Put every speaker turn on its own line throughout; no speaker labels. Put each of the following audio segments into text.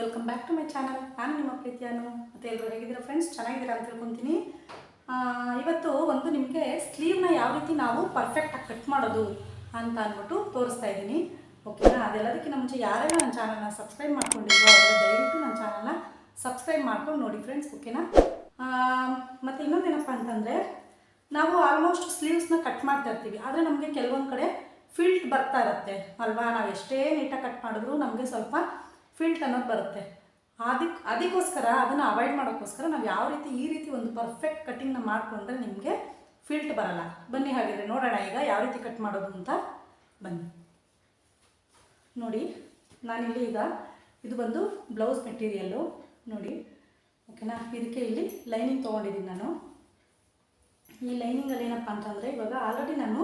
Welcome back to my channel ನಾನು ನಿಮ್ಮ ಪ್ರೀತಿಯಾನು ಮತ್ತು ಎಲ್ಲರೂ ಹೇಗಿದ್ದೀರಾ ಫ್ರೆಂಡ್ಸ್ ಚೆನ್ನಾಗಿದ್ದೀರಾ ಅಂತ ತಿಳ್ಕೊತೀನಿ. ಇವತ್ತು ಒಂದು ನಿಮಗೆ ಸ್ಲೀವ್ನ ಯಾವ ರೀತಿ ನಾವು ಪರ್ಫೆಕ್ಟಾಗಿ ಕಟ್ ಮಾಡೋದು ಅಂತ ಅಂದ್ಬಿಟ್ಟು ತೋರಿಸ್ತಾ ಇದ್ದೀನಿ. ಓಕೆನಾ ಅದೆಲ್ಲದಕ್ಕಿಂತ ಮುಂಚೆ ಯಾರೆಲ್ಲ ನನ್ನ ಚಾನಲ್ನ ಸಬ್ಸ್ಕ್ರೈಬ್ ಮಾಡ್ಕೊಂಡಿದ್ರು ಅವರು ದಯವಿಟ್ಟು ನನ್ನ ಚಾನಲ್ನ ಸಬ್ಸ್ಕ್ರೈಬ್ ಮಾಡ್ಕೊಂಡು ನೋಡಿ ಫ್ರೆಂಡ್ಸ್ ಓಕೆನಾ ಮತ್ತು ಇನ್ನೊಂದೇನಪ್ಪ ಅಂತಂದರೆ, ನಾವು ಆಲ್ಮೋಸ್ಟ್ ಸ್ಲೀವ್ಸ್ನ ಕಟ್ ಮಾಡ್ತಾ ಇರ್ತೀವಿ. ಆದರೆ ನಮಗೆ ಕೆಲವೊಂದು ಕಡೆ ಫಿಲ್ಟ್ ಬರ್ತಾ ಇರುತ್ತೆ. ಅಲ್ವಾ? ನಾವು ಎಷ್ಟೇ ನೀಟಾಗಿ ಕಟ್ ಮಾಡಿದ್ರು ನಮಗೆ ಸ್ವಲ್ಪ ಫಿಲ್ಟ್ ಅನ್ನೋದು ಬರುತ್ತೆ. ಅದಕ್ಕೆ ಅದಕ್ಕೋಸ್ಕರ, ಅದನ್ನು ಅವಾಯ್ಡ್ ಮಾಡೋಕ್ಕೋಸ್ಕರ ನಾವು ಯಾವ ರೀತಿ, ಈ ರೀತಿ ಒಂದು ಪರ್ಫೆಕ್ಟ್ ಕಟ್ಟಿಂಗ್ನ ಮಾಡಿಕೊಂಡ್ರೆ ನಿಮಗೆ ಫಿಲ್ಟ್ ಬರಲ್ಲ. ಬನ್ನಿ ಹಾಗಿದ್ರೆ ನೋಡೋಣ ಈಗ ಯಾವ ರೀತಿ ಕಟ್ ಮಾಡೋದು ಅಂತ. ಬನ್ನಿ. ನೋಡಿ, ನಾನಿಲ್ಲಿ ಈಗ ಇದು ಬಂದು ಬ್ಲೌಸ್ ಮೆಟೀರಿಯಲ್ಲು ನೋಡಿ ಓಕೆನಾ ಇದಕ್ಕೆ ಇಲ್ಲಿ ಲೈನಿಂಗ್ ತೊಗೊಂಡಿದ್ದೀನಿ ನಾನು. ಈ ಲೈನಿಂಗಲ್ಲಿ ಏನಪ್ಪ ಅಂತಂದರೆ ಇವಾಗ ಆಲ್ರೆಡಿ ನಾನು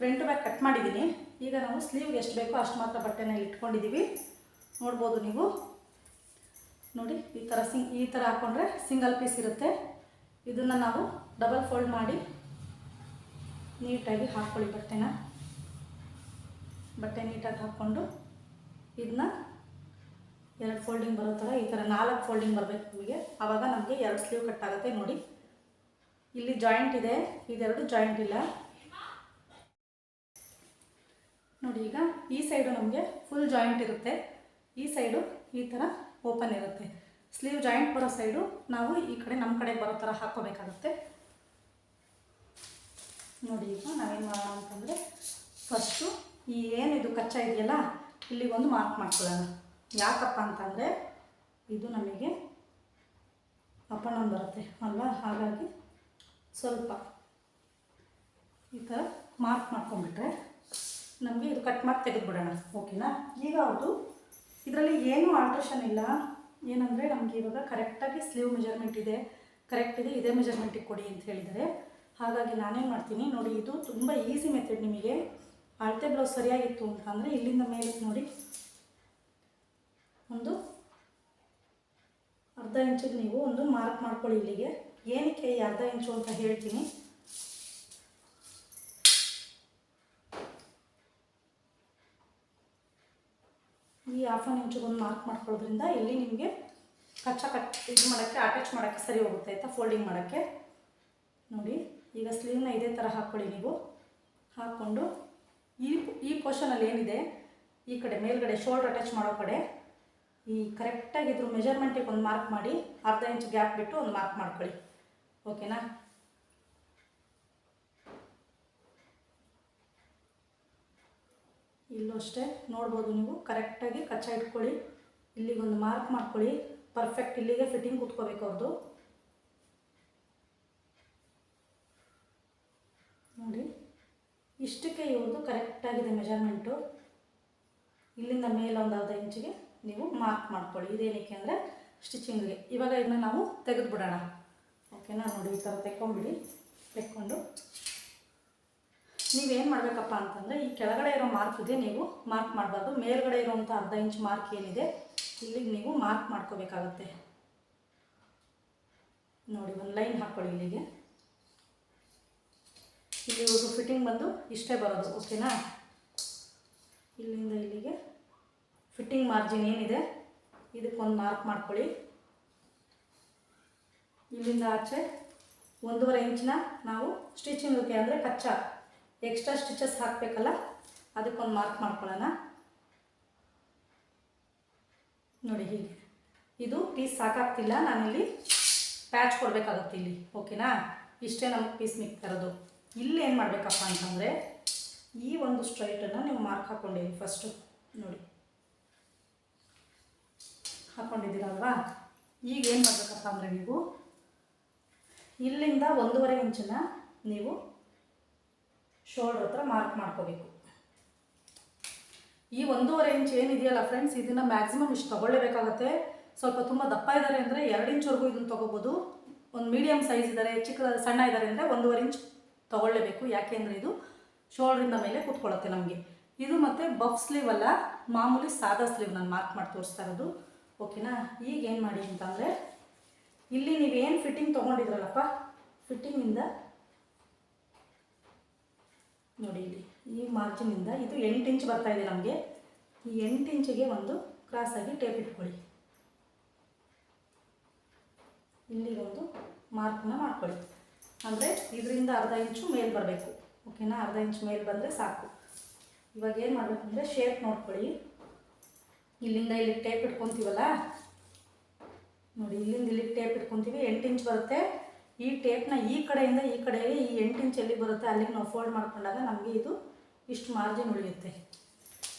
ಫ್ರಂಟ್ ಬ್ಯಾಕ್ ಕಟ್ ಮಾಡಿದ್ದೀನಿ. ಈಗ ನಾವು ಸ್ಲೀವ್ಗೆ ಎಷ್ಟು ಬೇಕೋ ಅಷ್ಟು ಮಾತ್ರ ಬಟ್ಟೆನ ಇಟ್ಕೊಂಡಿದ್ದೀವಿ ನೋಡ್ಬೋದು ನೀವು. ನೋಡಿ, ಈ ಥರ ಸಿಂಗ್ ಈ ಥರ ಹಾಕ್ಕೊಂಡ್ರೆ ಸಿಂಗಲ್ ಪೀಸ್ ಇರುತ್ತೆ. ಇದನ್ನು ನಾವು ಡಬಲ್ ಫೋಲ್ಡ್ ಮಾಡಿ ನೀಟಾಗಿ ಹಾಕ್ಕೊಳ್ಳಿ ಬಟ್ಟೆನ. ಬಟ್ಟೆ ನೀಟಾಗಿ ಹಾಕ್ಕೊಂಡು ಇದನ್ನ ಎರಡು ಫೋಲ್ಡಿಂಗ್ ಬರೋ ಥರ ಈ ಥರ ನಾಲ್ಕು ಫೋಲ್ಡಿಂಗ್ ಬರಬೇಕು ನಿಮಗೆ. ಆವಾಗ ನಮಗೆ ಎರಡು ಸ್ಲೀವ್ ಕಟ್ ಆಗುತ್ತೆ ನೋಡಿ. ಇಲ್ಲಿ ಜಾಯಿಂಟ್ ಇದೆ. ಇದೆರಡು ಜಾಯಿಂಟ್ ಇಲ್ಲ. ನೋಡಿ ಈಗ ಈ ಸೈಡು ನಮಗೆ ಫುಲ್ ಜಾಯಿಂಟ್ ಇರುತ್ತೆ. ಈ ಸೈಡು ಈ ಥರ ಓಪನ್ ಇರುತ್ತೆ. ಸ್ಲೀವ್ ಜಾಯಿಂಟ್ ಬರೋ ಸೈಡು ನಾವು ಈ ಕಡೆ ನಮ್ಮ ಕಡೆ ಬರೋ ಥರ ಹಾಕೋಬೇಕಾಗುತ್ತೆ ನೋಡಿ ಈಗ ನಾವೇನು ಮಾಡೋಣ ಅಂತಂದರೆ ಫಸ್ಟು ಈ ಏನಿದು ಕಚ್ಚಾ ಇದೆಯಲ್ಲ ಇಲ್ಲಿಗೊಂದು ಮಾರ್ಕ್ ಮಾಡ್ಕೊಳ್ಳೋಣ. ಯಾಕಪ್ಪ ಅಂತಂದರೆ ಇದು ನಮಗೆ ಅಪ್ ಬರುತ್ತೆ ಅಲ್ವಾ? ಹಾಗಾಗಿ ಸ್ವಲ್ಪ ಈ ಥರ ಮಾರ್ಕ್ ಮಾಡ್ಕೊಂಡ್ಬಿಟ್ರೆ ನಮಗೆ ಇದು ಕಟ್ ಮಾಡಿ ತೆಗೆದುಬಿಡೋಣ. ಓಕೆನಾ ಈಗ ಅದು ಇದರಲ್ಲಿ ಏನೂ ಆಲ್ಟ್ರೇಷನ್ ಇಲ್ಲ. ಏನಂದರೆ ನಮಗೆ ಇವಾಗ ಕರೆಕ್ಟಾಗಿ ಸ್ಲೀವ್ ಮೆಜರ್ಮೆಂಟ್ ಇದೆ. ಕರೆಕ್ಟ್ ಇದೆ, ಇದೇ ಮೆಜರ್ಮೆಂಟಿಗೆ ಕೊಡಿ ಅಂತ ಹೇಳಿದರೆ ಹಾಗಾಗಿ ನಾನೇನು ಮಾಡ್ತೀನಿ, ನೋಡಿ ಇದು ತುಂಬ ಈಸಿ ಮೆಥಡ್ ನಿಮಗೆ. ಅಳತೆ ಬ್ಲೌಸ್ ಸರಿಯಾಗಿತ್ತು ಅಂತ ಅಂದರೆ ಇಲ್ಲಿಂದ ಮೇಲೆ ನೋಡಿ. ಒಂದು ಅರ್ಧ ಇಂಚಿಗೆ ನೀವು ಒಂದು ಮಾರ್ಕ್ ಮಾಡ್ಕೊಳ್ಳಿ ಇಲ್ಲಿಗೆ. ಏನಕ್ಕೆ ಈ ಅರ್ಧ ಇಂಚು ಅಂತ ಹೇಳ್ತೀನಿ. ಈ ಹಾಫ್ ಆನ್ ಇಂಚಿಗೊಂದು ಮಾರ್ಕ್ ಮಾಡ್ಕೊಳ್ಳೋದ್ರಿಂದ ಇಲ್ಲಿ ನಿಮಗೆ ಕಚ್ಚಾ ಕಟ್ ಇದು ಮಾಡೋಕ್ಕೆ ಅಟ್ಯಾಚ್ ಮಾಡೋಕ್ಕೆ ಸರಿ ಹೋಗುತ್ತೆ ಆಯಿತಾ? ಫೋಲ್ಡಿಂಗ್ ಮಾಡೋಕ್ಕೆ. ನೋಡಿ, ಈಗ ಸ್ಲೀವ್ನ ಇದೇ ಥರ ಹಾಕ್ಕೊಳ್ಳಿ ನೀವು. ಹಾಕ್ಕೊಂಡು ಈ ಈ ಪೋರ್ಷನಲ್ಲಿ ಏನಿದೆ? ಈ ಕಡೆ ಮೇಲ್ಗಡೆ ಶೋಲ್ಡ್ರ್ ಅಟ್ಯಾಚ್ ಮಾಡೋ ಕಡೆ ಈ ಕರೆಕ್ಟಾಗಿ ಇದ್ರ ಮೆಜರ್ಮೆಂಟಿಗೆ ಒಂದು ಮಾರ್ಕ್ ಮಾಡಿ, ಅರ್ಧ ಇಂಚ್ ಗ್ಯಾಪ್ ಬಿಟ್ಟು ಒಂದು ಮಾರ್ಕ್ ಮಾಡ್ಕೊಳ್ಳಿ. ಓಕೆನಾ ಇಲ್ಲೂ ಅಷ್ಟೇ, ನೋಡ್ಬೋದು ನೀವು. ಕರೆಕ್ಟಾಗಿ ಕಚ್ಚಾ ಇಟ್ಕೊಳ್ಳಿ. ಇಲ್ಲಿಗೊಂದು ಮಾರ್ಕ್ ಮಾಡ್ಕೊಳ್ಳಿ. ಪರ್ಫೆಕ್ಟ್ ಇಲ್ಲಿಗೆ ಫಿಟ್ಟಿಂಗ್ ಕೂತ್ಕೋಬೇಕು ಅವ್ರದ್ದು ನೋಡಿ. ಇಷ್ಟಕ್ಕೆ ಇವ್ರದ್ದು ಕರೆಕ್ಟಾಗಿದೆ ಮೆಜರ್ಮೆಂಟು ಇಲ್ಲಿಂದ ಮೇಲೆ ಒಂದು ಅರ್ಧ ಇಂಚಿಗೆ ನೀವು ಮಾರ್ಕ್ ಮಾಡ್ಕೊಳ್ಳಿ. ಇದೇನಕ್ಕೆ ಅಂದರೆ ಸ್ಟಿಚಿಂಗ್ಗೆ ಇವಾಗ ಇದನ್ನ ನಾವು ತೆಗೆದುಬಿಡೋಣ. ಓಕೆನಾ ನೋಡಿ ಈ ಥರ ತೆಕ್ಕೊಂಬಿಡಿ. ತೆಕ್ಕೊಂಡು ನೀವೇನು ಮಾಡಬೇಕಪ್ಪ ಅಂತಂದರೆ ಈ ಕೆಳಗಡೆ ಇರೋ ಮಾರ್ಕ್ ಇದೆ, ನೀವು ಮಾರ್ಕ್ ಮಾಡಬಾರ್ದು. ಮೇಲ್ಗಡೆ ಇರೋವಂಥ ಅರ್ಧ ಇಂಚ್ ಮಾರ್ಕ್ ಏನಿದೆ, ಇಲ್ಲಿಗೆ ನೀವು ಮಾರ್ಕ್ ಮಾಡ್ಕೋಬೇಕಾಗತ್ತೆ. ನೋಡಿ, ಒಂದು ಲೈನ್ ಹಾಕ್ಕೊಳ್ಳಿ ಇಲ್ಲಿಗೆ. ಇಲ್ಲಿ ಇವರು ಫಿಟ್ಟಿಂಗ್ ಬಂದು ಇಷ್ಟೇ ಬರೋದು ಓಕೆನಾ ಇಲ್ಲಿಂದ ಇಲ್ಲಿಗೆ. ಫಿಟ್ಟಿಂಗ್ ಮಾರ್ಜಿನ್ ಏನಿದೆ ಇದಕ್ಕೊಂದು ಮಾರ್ಕ್ ಮಾಡ್ಕೊಳ್ಳಿ. ಇಲ್ಲಿಂದ ಆಚೆ ಒಂದೂವರೆ ಇಂಚಿನ ನಾವು ಸ್ಟಿಚಿಂಗ್ಗೆ ಅಂದರೆ ಕಚ್ಚಾ. ಎಕ್ಸ್ಟ್ರಾ ಸ್ಟಿಚಸ್ ಹಾಕಬೇಕಲ್ಲ? ಅದಕ್ಕೊಂದು ಮಾರ್ಕ್ ಮಾಡ್ಕೊಳ್ಳೋಣ. ನೋಡಿ ಹೀಗೆ. ಇದು ಪೀಸ್ ಸಾಕಾಗ್ತಿಲ್ಲ, ನಾನಿಲ್ಲಿ ಪ್ಯಾಚ್ ಕೊಡಬೇಕಾಗುತ್ತೆ ಇಲ್ಲಿ, ಓಕೆನಾ? ಇಷ್ಟೇ ನಮಗೆ ಪೀಸ್ ಮಿಕ್ತಾ ಇರೋದು ಇಲ್ಲಿ ಏನು ಮಾಡಬೇಕಪ್ಪ ಅಂತಂದರೆ, ಈ ಒಂದು ಸ್ಟ್ರೈಟನ್ನು ನೀವು ಮಾರ್ಕ್ ಹಾಕ್ಕೊಂಡಿರಿ ಫಸ್ಟು ನೋಡಿ. ಹಾಕ್ಕೊಂಡಿದ್ದೀರಲ್ವಾ ಈಗ ಏನು ಮಾಡಬೇಕಪ್ಪ ಅಂದರೆ ನೀವು, ಇಲ್ಲಿಂದ ಒಂದೂವರೆ ಇಂಚನ್ನ ನೀವು ಶೋಲ್ಡ್ರ್ ಹತ್ರ ಮಾರ್ಕ್ ಮಾಡ್ಕೋಬೇಕು. ಈ ಒಂದೂವರೆ ಇಂಚ್ ಏನಿದೆಯಲ್ಲ ಫ್ರೆಂಡ್ಸ್ ಇದನ್ನು ಮ್ಯಾಕ್ಸಿಮಮ್ ಇಷ್ಟು ತೊಗೊಳ್ಳೇಬೇಕಾಗತ್ತೆ. ಸ್ವಲ್ಪ ತುಂಬ ದಪ್ಪ ಇದ್ದಾರೆ ಅಂದರೆ ಎರಡು ಇಂಚ್ವರೆಗೂ ಇದನ್ನು ತೊಗೋಬೋದು. ಒಂದು ಮೀಡಿಯಮ್ ಸೈಜ್ ಇದ್ದಾರೆ, ಚಿಕ್ಕ, ಸಣ್ಣ ಇದ್ದಾರೆ ಅಂದರೆ ಒಂದೂವರೆ ಇಂಚ್ ತೊಗೊಳ್ಳೇಬೇಕು. ಯಾಕೆಂದರೆ ಇದು ಶೋಲ್ಡ್ರಿಂದ ಮೇಲೆ ಕುತ್ಕೊಳ್ಳುತ್ತೆ ನಮಗೆ. ಇದು ಮತ್ತು ಬಫ್ ಸ್ಲೀವ್ ಅಲ್ಲ, ಮಾಮೂಲಿ ಸಾದಾ ಸ್ಲೀವ್ ನಾನು ಮಾರ್ಕ್ ಮಾಡಿ ತೋರಿಸ್ತಾ ಇರೋದು. ಓಕೆನಾ ಈಗ ಏನು ಮಾಡಿ ಅಂತಂದರೆ, ಇಲ್ಲಿ ನೀವೇನು ಫಿಟ್ಟಿಂಗ್ ತೊಗೊಂಡಿದ್ರಲ್ಲಪ್ಪ? ಫಿಟ್ಟಿಂಗಿಂದ ನೋಡಿ ಇಲ್ಲಿ, ಈ ಮಾರ್ಜಿನಿಂದ ಇದು ಎಂಟು ಇಂಚ್ ಬರ್ತಾ ಇದೆ ನಮಗೆ. ಈ ಎಂಟು ಇಂಚಿಗೆ ಒಂದು ಕ್ರಾಸಾಗಿ ಟೇಪ್ ಇಟ್ಕೊಳ್ಳಿ. ಇಲ್ಲಿ ಒಂದು ಮಾರ್ಕ್ನ ಮಾಡ್ಕೊಳ್ಳಿ. ಅಂದರೆ ಇದರಿಂದ ಅರ್ಧ ಇಂಚು ಮೇಲ್ ಬರಬೇಕು. ಓಕೆನಾ ಅರ್ಧ ಇಂಚ್ ಮೇಲ್ ಬಂದರೆ ಸಾಕು. ಇವಾಗ ಏನು ಮಾಡಬೇಕು ಅಂದರೆ ಶೇಪ್ ನೋಡ್ಕೊಳ್ಳಿ. ಇಲ್ಲಿಂದ ಇಲ್ಲಿ ಟೇಪ್ ಇಟ್ಕೊತೀವಲ್ಲ? ನೋಡಿ, ಇಲ್ಲಿಂದ ಇಲ್ಲಿಗೆ ಟೇಪ್ ಇಟ್ಕೊತೀವಿ. ಎಂಟು ಇಂಚ್ ಬರುತ್ತೆ. ಈ ಟೇಪ್ನ ಈ ಕಡೆಯಿಂದ ಈ ಕಡೆಗೆ ಈ ಎಂಟು ಇಂಚ್ ಎಲ್ಲಿ ಬರುತ್ತೆ ಅಲ್ಲಿಗೆ ನಾವು ಫೋಲ್ಡ್ ಮಾಡ್ಕೊಂಡಾಗ ನಮಗೆ ಇದು ಇಷ್ಟು ಮಾರ್ಜಿನ್ ಉಳಿಯುತ್ತೆ.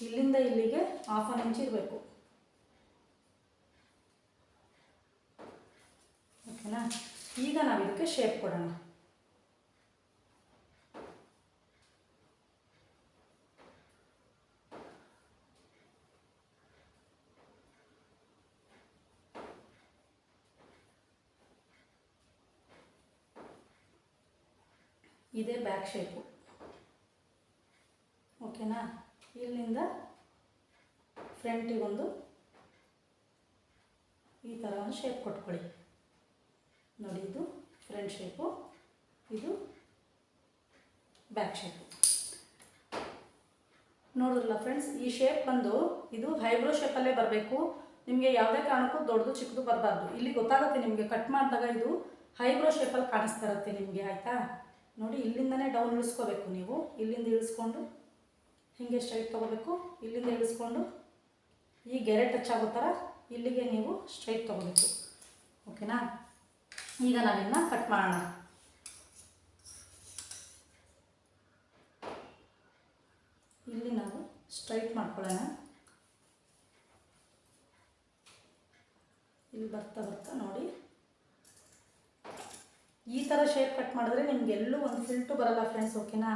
ಇಲ್ಲಿಂದ ಇಲ್ಲಿಗೆ ಹಾಫ್ ಆನ್ ಇಂಚ್ ಇರಬೇಕು. ಓಕೆನಾ ಈಗ ನಾವು ಇದಕ್ಕೆ ಶೇಪ್ ಕೊಡೋಣ. ಇದೇ ಬ್ಯಾಕ್ ಶೇಪು ಓಕೆನಾ ಇಲ್ಲಿಂದ ಫ್ರಂಟಿಗೊಂದು ಈ ಥರ ಒಂದು ಶೇಪ್ ಕೊಟ್ಕೊಳ್ಳಿ. ನೋಡಿ, ಇದು ಫ್ರಂಟ್ ಶೇಪು ಇದು ಬ್ಯಾಕ್ ಶೇಪು ನೋಡಿದ್ರಲ್ಲ ಫ್ರೆಂಡ್ಸ್ ಈ ಶೇಪ್ ಬಂದು ಇದು ಹೈಬ್ರೋ ಶೇಪಲ್ಲೇ ಬರಬೇಕು. ನಿಮಗೆ ಯಾವುದೇ ಕಾರಣಕ್ಕೂ ದೊಡ್ಡದು ಚಿಕ್ಕದು ಬರಬಾರ್ದು. ಇಲ್ಲಿ ಗೊತ್ತಾಗುತ್ತೆ ನಿಮಗೆ ಕಟ್ ಮಾಡಿದಾಗ ಇದು ಹೈಬ್ರೋ ಶೇಪಲ್ಲಿ ಕಾಣಿಸ್ತಾ ಇರುತ್ತೆ ನಿಮಗೆ, ಆಯಿತಾ? ನೋಡಿ, ಇಲ್ಲಿಂದನೇ ಡೌನ್ ಇಳಿಸ್ಕೋಬೇಕು ನೀವು. ಇಲ್ಲಿಂದ ಇಳಿಸ್ಕೊಂಡು ಹೀಗೆ ಸ್ಟ್ರೈಟ್ ತೊಗೋಬೇಕು. ಇಲ್ಲಿಂದ ಇಳಿಸ್ಕೊಂಡು ಈ ಗೆರೆ ಟಚ್ ಆಗೋ ಥರ ಇಲ್ಲಿಗೆ ನೀವು ಸ್ಟ್ರೈಟ್ ತೊಗೋಬೇಕು. ಓಕೆನಾ ಈಗ ನಾವಿನ್ನ ಕಟ್ ಮಾಡೋಣ. ಇಲ್ಲಿ ನಾವು ಸ್ಟ್ರೈಟ್ ಮಾಡ್ಕೊಳ್ಳೋಣ. ಇಲ್ಲಿ ಬರ್ತಾ ಬರ್ತಾ ನೋಡಿ. ಈ ಥರ ಶೇಪ್ ಕಟ್ ಮಾಡಿದ್ರೆ ನಿಮ್ಗೆ ಎಲ್ಲೂ ಒಂದು ಫಿಲ್ಟು ಬರಲ್ಲ ಫ್ರೆಂಡ್ಸ್ ಓಕೆನಾ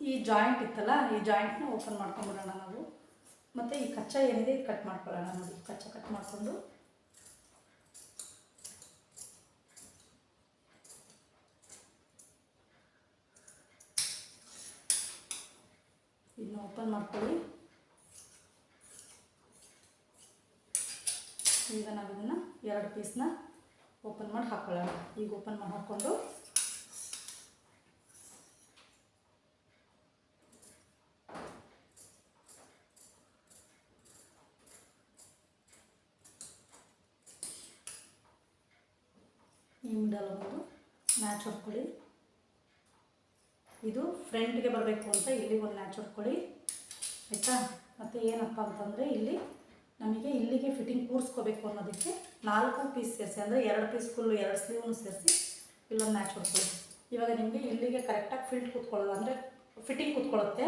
ಈ ಜಾಯಿಂಟ್ ಇತ್ತಲ್ಲ, ಈ ಜಾಯಿಂಟ್ನ ಓಪನ್ ಮಾಡ್ಕೊಂಡ್ಬಿಡೋಣ ನಾವು. ಮತ್ತು ಈ ಕಚ್ಚಾ ಏನಿದೆ ಕಟ್ ಮಾಡ್ಕೊಳ್ಳೋಣ ನೋಡಿ. ಕಚ್ಚಾ ಕಟ್ ಮಾಡಿಕೊಂಡು ಇದನ್ನ ಓಪನ್ ಮಾಡ್ಕೊಳ್ಳಿ. ಈಗ ನಾವು ಇದನ್ನು ಎರಡು ಪೀಸ್ನ ಓಪನ್ ಮಾಡಿ ಹಾಕ್ಕೊಳ್ಳೋಣ ಈಗ ಓಪನ್ ಮಾಡಿ ಹಾಕ್ಕೊಂಡು ಈ ಮಿಡಲ್ ಒಂದು ಮ್ಯಾಚ್ ಹೊಡ್ಕೊಳ್ಳಿ. ಇದು ಫ್ರಂಟ್ಗೆ ಬರಬೇಕು ಅಂತ ಇಲ್ಲಿ ಒಂದು ಲ್ಯಾಚ್ ಹೊಡ್ಕೊಳ್ಳಿ ಆಯಿತಾ? ಮತ್ತು ಏನಪ್ಪ ಅಂತಂದರೆ ಇಲ್ಲಿ ನಮಗೆ ಇಲ್ಲಿಗೆ ಫಿಟ್ಟಿಂಗ್ ಕೂರಿಸ್ಕೋಬೇಕು ಅನ್ನೋದಕ್ಕೆ ನಾಲ್ಕು ಪೀಸ್ ಸೇರಿಸಿ, ಅಂದರೆ ಎರಡು ಪೀಸ್ ಫುಲ್ಲು ಎರಡು ಸ್ಲೀವ್ನು ಸೇರಿಸಿ ಇಲ್ಲೊಂದು ಮ್ಯಾಚ್ ಹೊಡ್ಕೊಳ್ಳಿ ಇವಾಗ ನಿಮಗೆ ಇಲ್ಲಿಗೆ ಕರೆಕ್ಟಾಗಿ ಫಿಲ್ಟ್ ಕೂತ್ಕೊಳ್ಳೋದು ಅಂದರೆ ಫಿಟ್ಟಿಂಗ್ ಕೂತ್ಕೊಳ್ಳುತ್ತೆ.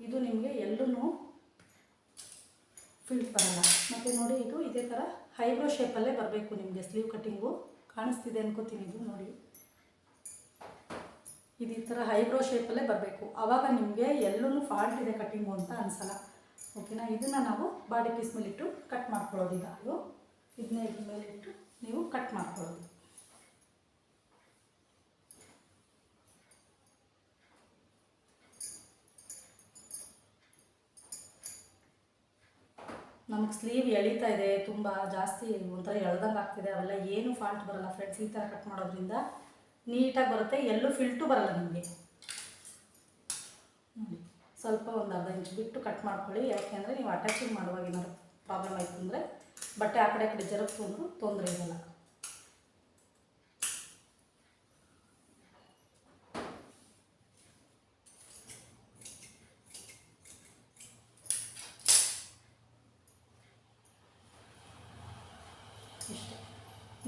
ಇದು ನಿಮಗೆ ಎಲ್ಲೂ ಫಿಲ್ಟ್ ಬರಲ್ಲ. ಮತ್ತು ನೋಡಿ, ಇದು ಇದೇ ಥರ ಹೈಬ್ರೋ ಶೇಪಲ್ಲೇ ಬರಬೇಕು ನಿಮಗೆ ಸ್ಲೀವ್ ಕಟ್ಟಿಂಗು ಕಾಣಿಸ್ತಿದೆ ಅನ್ಕೋತೀನಿ ಇದು ನೋಡಿ. ಇದು ಈ ಥರ ಹೈಬ್ರೋ ಶೇಪಲ್ಲೇ ಬರಬೇಕು. ಆವಾಗ ನಿಮಗೆ ಎಲ್ಲೂ ಫಾಲ್ಟ್ ಇದೆ ಕಟ್ಟಿಂಗು ಅಂತ ಅನಿಸಲ್ಲ. ಓಕೆನಾ ಇದನ್ನು ನಾವು ಬಾಡಿ ಪೀಸ್ ಮೇಲೆ ಇಟ್ಟು ಕಟ್ ಮಾಡ್ಕೊಳ್ಳೋದು ಈಗ. ಅದು ಇದನ್ನ ಇದ್ರ ಮೇಲೆ ಇಟ್ಟು ನೀವು ಕಟ್ ಮಾಡ್ಕೊಳ್ಳೋದು. ನಮಗೆ ಸ್ಲೀವ್ ಎಳಿತಾ ಇದೆ, ತುಂಬ ಜಾಸ್ತಿ ಒಂಥರ ಎಳ್ದಂಗೆ ಆಗ್ತಿದೆ, ಅವೆಲ್ಲ ಏನು ಫಾಲ್ಟ್ ಬರಲ್ಲ ಫ್ರೆಂಡ್ಸ್ ಈ ಥರ ಕಟ್ ಮಾಡೋದ್ರಿಂದ. ನೀಟಾಗಿ ಬರುತ್ತೆ, ಎಲ್ಲೂ ಫಿಲ್ಟು ಬರಲ್ಲ ನಿಮಗೆ. ಸ್ವಲ್ಪ ಒಂದು ಅರ್ಧ ಇಂಚ್ ಬಿಟ್ಟು ಕಟ್ ಮಾಡ್ಕೊಳ್ಳಿ. ಯಾಕೆಂದರೆ ನೀವು ಅಟ್ಯಾಚಿಂಗ್ ಮಾಡುವಾಗ ಏನಾದ್ರು ಪ್ರಾಬ್ಲಮ್ ಆಯಿತು ಅಂದರೆ ಬಟ್ಟೆ ಆ ಕಡೆ ಆ ಕಡೆ ಜರುಗ್ತು ಅಂದರೂ ತೊಂದರೆ ಇರಲ್ಲ.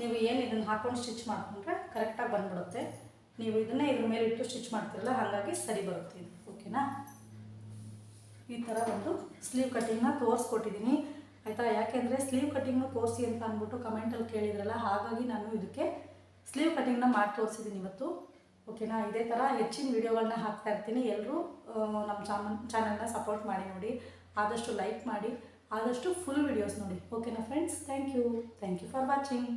ನೀವು ಏನು ಇದನ್ನು ಹಾಕೊಂಡು ಸ್ಟಿಚ್ ಮಾಡ್ಕೊಂಡ್ರೆ ಕರೆಕ್ಟಾಗಿ ಬಂದ್ಬಿಡುತ್ತೆ. ನೀವು ಇದನ್ನೇ ಇದ್ರ ಮೇಲೆ ಇಟ್ಟು ಸ್ಟಿಚ್ ಮಾಡ್ತಿರಲ್ಲ, ಹಾಗಾಗಿ ಸರಿ ಬರುತ್ತೆ ಇದು. ಓಕೆನಾ ಈ ಥರ ಒಂದು ಸ್ಲೀವ್ ಕಟ್ಟಿಂಗ್ನ ತೋರಿಸ್ಕೊಟ್ಟಿದ್ದೀನಿ ಆಯಿತಾ? ಯಾಕೆಂದರೆ ಸ್ಲೀವ್ ಕಟ್ಟಿಂಗ್ನ ತೋರಿಸಿ ಅಂತ ಅಂದ್ಬಿಟ್ಟು ಕಮೆಂಟಲ್ಲಿ ಕೇಳಿದ್ರಲ್ಲ, ಹಾಗಾಗಿ ನಾನು ಇದಕ್ಕೆ ಸ್ಲೀವ್ ಕಟ್ಟಿಂಗ್ನ ಮಾಡಿ ತೋರಿಸಿದ್ದೀನಿ ಇವತ್ತು. ಓಕೆನಾ ಇದೇ ಥರ ಹೆಚ್ಚಿನ ವೀಡಿಯೋಗಳನ್ನ ಹಾಕ್ತಾ ಇರ್ತೀನಿ. ಎಲ್ಲರೂ ನಮ್ಮ ಚಾನಲ್, ಚಾನಲ್ನ ಸಪೋರ್ಟ್ ಮಾಡಿ ನೋಡಿ. ಆದಷ್ಟು ಲೈಕ್ ಮಾಡಿ. ಆದಷ್ಟು ಫುಲ್ ವೀಡಿಯೋಸ್ ನೋಡಿ. ಓಕೆನಾ friends thank you thank you for watching